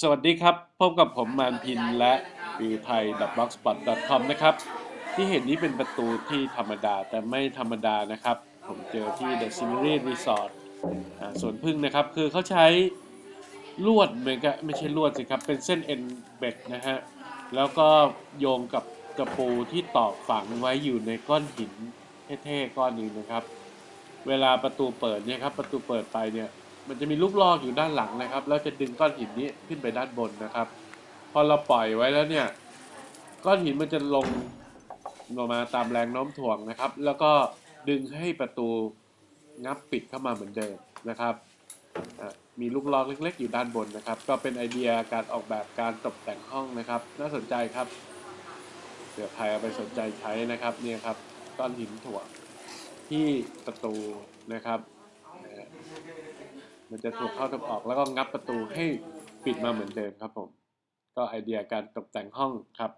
สวัสดีครับ พบกับผมมานพินและวิวไทย blogspot.com นะครับ ที่เห็นนี้เป็นประตูที่ธรรมดาแต่ไม่ธรรมดานะครับ ผมเจอที่ The Scenery Resort อ่าสวนพึ่งนะครับ คือเขาใช้ลวดเหมือนกับไม่ใช่ลวดสิครับ เป็นเส้นเอ็นเบ็ดนะฮะ แล้วก็โยงกับกระปูที่ตอกฝังไว้อยู่ในก้อนหินเท่ๆก้อนหนึ่งนะครับ เวลาประตูเปิดเนี่ยครับ ประตูเปิดไปเนี่ย มันจะมีลูกลอกอยู่ด้านหลังนะครับ แล้วจะดึงก้อนหินนี้ขึ้นไปด้านบนนะครับ พอเราปล่อยไว้แล้วเนี่ย ก้อนหินมันจะลงลงมาตามแรงโน้มถ่วงนะครับ แล้วก็ดึงให้ประตูงับปิดเข้ามาเหมือนเดิมนะครับมีลูกลอกเล็ก ๆ อยู่ด้านบนนะครับ ก็เป็นไอเดียการออกแบบการตกแต่งห้องนะครับ น่าสนใจครับเผื่อใครเอาไปสนใจใช้นะครับเนี่ยครับก้อนหินถ่วงที่ประตูนะครับ มันจะถูกเข้าถูกออกแล้วก็งับประตูให้ปิดมาเหมือนเดิมครับผม ก็ไอเดียการตกแต่งห้องครับ